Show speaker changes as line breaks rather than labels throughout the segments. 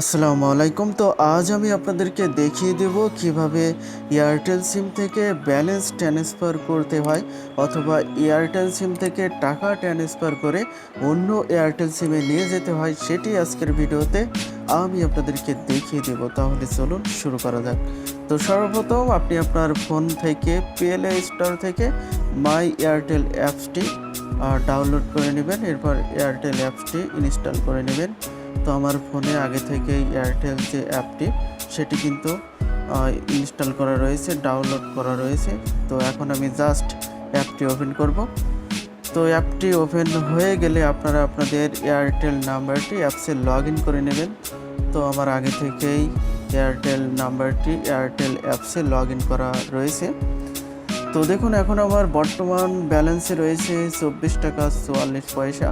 আসসালামু আলাইকুম। তো আজ আমি আপনাদেরকে দেখিয়ে দেব কীভাবে এয়ারটেল সিম থেকে ব্যালেন্স ট্রান্সফার করতে হয় অথবা এয়ারটেল সিম থেকে টাকা ট্রান্সফার করে অন্য এয়ারটেল সিমে নিয়ে যেতে হয় সেটি আজকের ভিডিওতে আমি আপনাদেরকে দেখিয়ে দেব। তাহলে চলুন শুরু করা যাক। তো সর্বপ্রথম আপনি আপনার ফোন থেকে পিএলএ স্টোর থেকে মাই এয়ারটেল অ্যাপসটি ডাউনলোড করে নেবেন। এরপর এয়ারটেল অ্যাপসটি ইনস্টল করে নেবেন। তো আমার ফোনে আগে থেকেই এয়ারটেল যে অ্যাপটি, সেটি কিন্তু ইনস্টল করা রয়েছে ডাউনলোড করা রয়েছে। তো এখন আমি জাস্ট অ্যাপটি ওপেন করব। তো অ্যাপটি ওপেন হয়ে গেলে আপনারা আপনাদের এয়ারটেল নাম্বারটি অ্যাপসে লগ ইন করে নেবেন। তো আমার আগে থেকেই এয়ারটেল নাম্বারটি এয়ারটেল অ্যাপসে লগ ইন করা রয়েছে। তো দেখুন, এখন আমার বর্তমান ব্যালেন্সে রয়েছে চব্বিশ টাকা চুয়াল্লিশ পয়সা।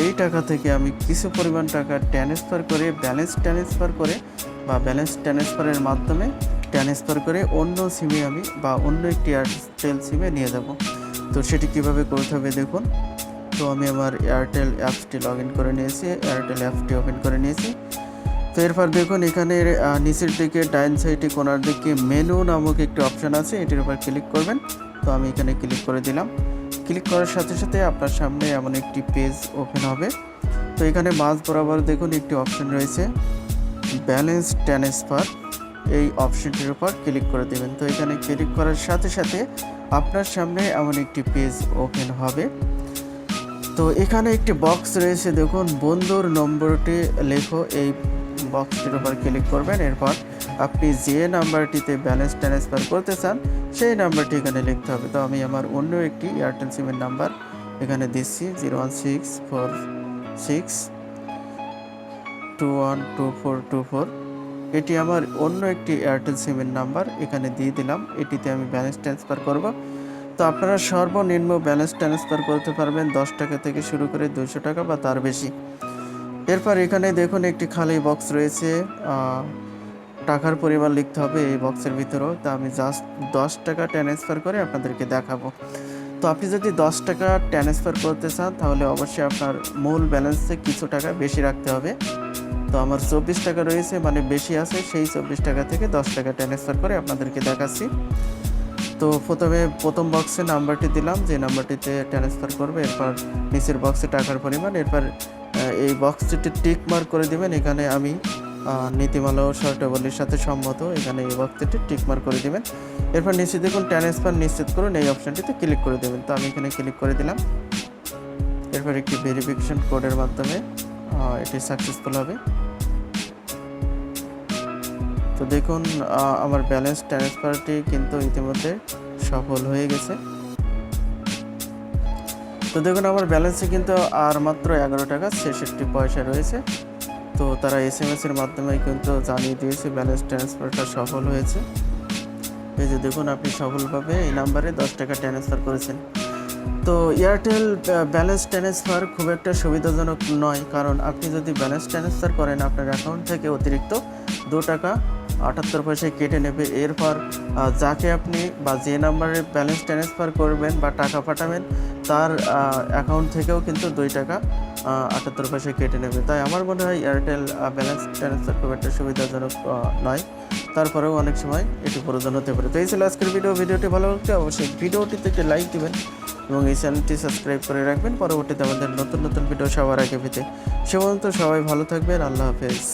এই টাকা থেকে আমি কিছু পরিমাণ টাকা ট্রান্সফার করে ব্যালেন্স ট্রান্সফার করে বা ব্যালেন্স ট্রান্সফারের মাধ্যমে ট্রান্সফার করে অন্য সিমে আমি বা অন্য একটি এয়ারটেল সিমে নিয়ে যাব। তো সেটি কীভাবে করতে হবে দেখুন। তো আমি আমার এয়ারটেল অ্যাপসটি লগ ইন করে নিয়েছি এয়ারটেল অ্যাপসটি ওপেন করে নিয়েছি। তো এরপর দেখুন এখানে নিচের দিকে ডাইন সাইডে কোনার দিকে মেনু নামক একটি অপশন আছে, এটির উপর ক্লিক করবেন। তো আমি এখানে ক্লিক করে দিলাম। ক্লিক করার সাথে সাথে আপনার সামনে এমন একটি পেজ ওপেন হবে। তো এখানে মাঝ বরাবর দেখুন একটি অপশন রয়েছে, ব্যালেন্স ট্রান্সফার। এই অপশনটির উপর ক্লিক করে দেবেন। তো এখানে ক্লিক করার সাথে সাথে আপনার সামনে এমন একটি পেজ ওপেন হবে। তো এখানে একটি বক্স রয়েছে, দেখুন বন্ধুর নম্বরটি লেখো, এই বক্সটির উপর ক্লিক করবেন। এরপর আপনি যে নাম্বারটিতে ব্যালেন্স ট্রান্সফার করতে চান, সেই নাম্বারটি এখানে লিখতে হবে। তো আমি আমার অন্য একটি এয়ারটেল সিমের নাম্বার এখানে দিচ্ছি zero one six four six two one two four two four এটি আমার অন্য একটি এয়ারটেল সিমের নাম্বার এখানে দিয়ে দিলাম। এটিতে আমি ব্যালেন্স ট্রান্সফার করব। তো আপনারা সর্বনিম্ন ব্যালেন্স ট্রান্সফার করতে পারবেন দশ টাকা থেকে শুরু করে দুশো টাকা বা তার বেশি। এরপর এখানে দেখুন একটি খালি বক্স রয়েছে টাকার পরিমাণ লিখতে হবে এই বক্সের ভিতরেও। তা আমি জাস্ট দশ টাকা ট্রান্সফার করে আপনাদেরকে দেখাবো। তো আপনি যদি দশ টাকা ট্রান্সফার করতে চান, তাহলে অবশ্যই আপনার মূল ব্যালেন্সে কিছু টাকা বেশি রাখতে হবে। তো আমার চব্বিশ টাকা রয়েছে মানে বেশি আছে, সেই চব্বিশ টাকা থেকে দশ টাকা ট্রান্সফার করে আপনাদেরকে দেখাচ্ছি। তো প্রথমে, প্রথম বক্সে নাম্বারটি দিলাম, যে নাম্বারটিতে ট্রান্সফার করবে, এরপর নিচের বক্সে টাকার পরিমাণ, এরপর এই বক্সটিতে টিক মার্ক করে দিবেন। এখানে আমি নীতিমালা ও শর্তাবলীর সাথে সম্মত। এখানে এই বক্সটিতে টিক মার্ক করে দিবেন। এরপর নিচে দেখুন ট্রান্সফার নিশ্চিত করুন, এই অপশনটিতে ক্লিক করে দেবেন। তো আমি এখানে ক্লিক করে দিলাম। এরপর একটি ভেরিফিকেশন কোডের মাধ্যমে এটি সাকসেসফুল হবে। তো দেখুন আমার ব্যালেন্স ট্রান্সফারটি কিন্তু ইতিমধ্যে সফল হয়ে গেছে। তো দেখুন, আমার ব্যালেন্সে কিন্তু আর মাত্র এগারো টাকা ছেষট্টি পয়সা রয়েছে। তো তারা এস এম এর মাধ্যমে কিন্তু জানিয়ে দিয়েছে ব্যালেন্স ট্রান্সফারটা সফল হয়েছে। এই যে দেখুন, আপনি সফলভাবে এই নাম্বারে দশ টাকা ট্রান্সফার করেছেন। তো এয়ারটেল ব্যালেন্স ট্রান্সফার খুব একটা সুবিধাজনক নয়, কারণ আপনি যদি ব্যালেন্স ট্রান্সফার করেন, আপনার অ্যাকাউন্ট থেকে অতিরিক্ত দু টাকা আটাত্তর পয়সায় কেটে নেবে। এরপর যাকে আপনি বা যে নাম্বারে ব্যালেন্স ট্রান্সফার করবেন বা টাকা পাঠাবেন, তার অ্যাকাউন্ট থেকেও কিন্তু দুই টাকা আটাত্তর পয়সায় কেটে নেবে। তাই আমার মনে হয় এয়ারটেল ব্যালেন্স ট্রান্সফার খুব একটা সুবিধাজনক নয়। তারপরেও অনেক সময় এটি প্রয়োজন হতে পারে। তো এই ছিল আজকের ভিডিও ভিডিওটি ভালো লাগলে অবশ্যই ভিডিওটিতে একটি লাইক দিবেন এবং এই চ্যানেলটি সাবস্ক্রাইব করে রাখবেন। পরবর্তীতে আমাদের নতুন নতুন ভিডিও সবার আগে পেতে। সে সবাই ভালো থাকবেন। আল্লাহ হাফেজ।